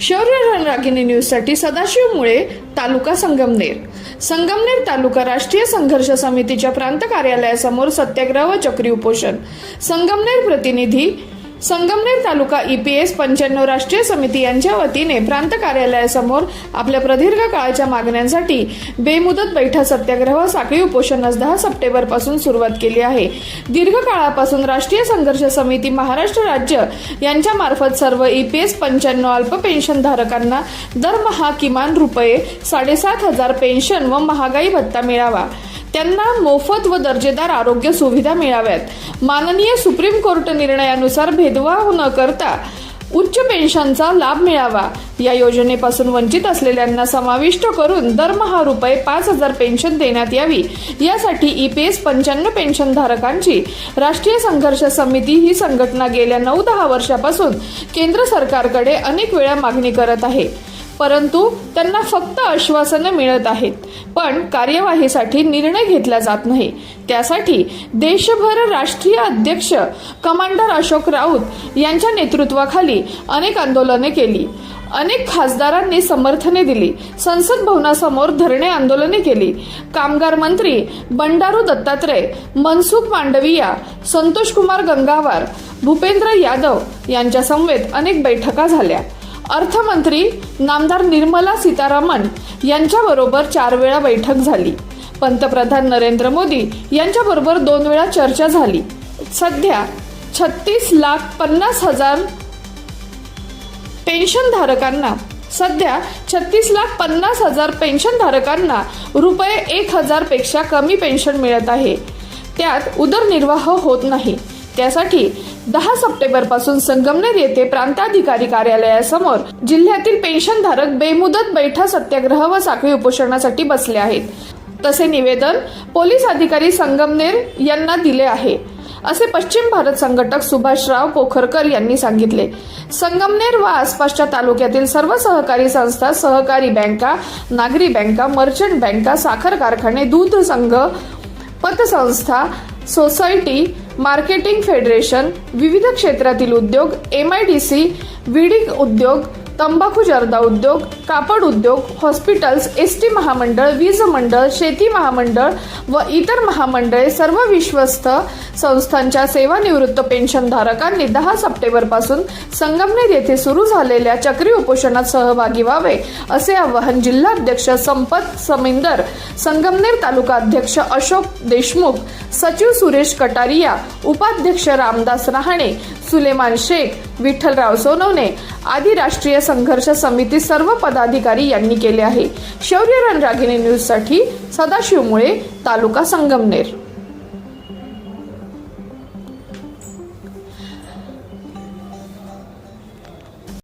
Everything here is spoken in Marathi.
शौर्य रागिनी न्यूजसाठी सदाशिव मुळे तालुका संगमनेर. संगमनेर तालुका राष्ट्रीय संघर्ष समितीच्या प्रांत कार्यालयासमोर सत्याग्रह व चक्री उपोषण संगमनेर प्रतिनिधी संगमनेर तालुका ईपीएस पंच्याण्णव राष्ट्रीय समिती यांच्या वतीने प्रांत कार्यालयासमोर आपल्या प्रदीर्घ काळाच्या मागण्यांसाठी बेमुदत बैठा सत्याग्रह व साखळी उपोषणास दहा सप्टेंबरपासून सुरुवात केली आहे. दीर्घ काळापासून राष्ट्रीय संघर्ष समिती महाराष्ट्र राज्य यांच्या मार्फत सर्व ईपीएस पंच्याण्णव अल्प पेन्शन धारकांना दरमहा किमान रुपये साडेसात हजार पेन्शन व महागाई भत्ता मिळावा. त्यांना मोफत व दर्जेदार आरोग्य सुविधा मिळाव्यात. माननीय सुप्रीम कोर्ट निर्णयानुसार भेदभाव न करता उच्च पेन्शनचा लाभ मिळावा. या योजनेपासून वंचित असलेल्यांना समाविष्ट करून दरमहा रुपये पाच हजार पेन्शन देण्यात यावी. यासाठी ई पी एस पंच्याण्णव पेन्शन धारकांची राष्ट्रीय संघर्ष समिती ही संघटना गेल्या नऊ दहा वर्षापासून केंद्र सरकारकडे अनेक वेळा मागणी करत आहे. परंतु त्यांना फक्त आश्वासनं मिळत आहेत. पण कार्यवाहीसाठी निर्णय घेतला जात नाही. त्यासाठी देशभर राष्ट्रीय अध्यक्ष कमांडर अशोक राऊत यांच्या नेतृत्वाखाली अनेक आंदोलने केली. अनेक खासदारांनी समर्थने दिली. संसद भवनासमोर धरणे आंदोलने केली. कामगार मंत्री बंडारू दत्तात्रय मनसुख मांडविया संतोष कुमार गंगावार भूपेंद्र यादव यांच्या समवेत अनेक बैठका झाल्या. अर्थमंत्री नामदार निर्मला सीतारामन यांच्याबरोबर चार वेळा बैठक झाली. पंतप्रधान नरेंद्र मोदी यांच्याबरोबर दोन वेळा चर्चा झाली. सध्या छत्तीस लाख पन्नास हजार पेन्शन धारकांना सध्या छत्तीस लाख पन्नास हजार पेन्शन धारकांना रुपये एक हजारपेक्षा कमी पेन्शन मिळत आहे. त्यात उदरनिर्वाह होत नाही. त्यासाठी दहा सप्टेंबरपासून संगमनेर येथे प्रांताधिकारी कार्यालयासमोर जिल्ह्यातील पेन्शनधारक बेमुदत बैठा सत्याग्रह व साखळी उपोषणासाठी बसले आहेत. तसे निवेदन पोलीस अधिकारी संगमनेर यांना दिले आहे. असे पश्चिम भारत संघटक सुभाषराव पोखरकर यांनी सांगितले. संगमनेर व आसपासच्या तालुक्यातील सर्व सहकारी संस्था सहकारी बँका नागरी बँका मर्चंट बँका साखर कारखाने दूध संघ पतसंस्था सोसायटी मार्केटिंग फेडरेशन विविध क्षेत्रातील उद्योग एम आय डी सी विडी उद्योग तंबाखू जर्दा उद्योग कापड उद्योग हॉस्पिटल्स एस टी महामंडळ वीज मंडळ शेती महामंडळ व इतर महामंडळे सर्व विश्वस्त संस्थांच्या सेवानिवृत्त पेन्शनधारकांनी दहा सप्टेंबरपासून संगमनेर येथे सुरू झालेल्या चक्री उपोषणात सहभागी व्हावे असे आवाहन जिल्हाध्यक्ष संपत समिंदर संगमनेर तालुका अध्यक्ष अशोक देशमुख सचिव सुरेश कटारिया उपाध्यक्ष रामदास रहाणे सुलेमान शेख विठ्ठलराव सोनवणे आदी राष्ट्रीय संघर्ष समिती सर्व पदाधिकारी यांनी केले आहे. शौर्य रणरागिणी न्यूजसाठी सदाशिव मुळे तालुका संगमनेर.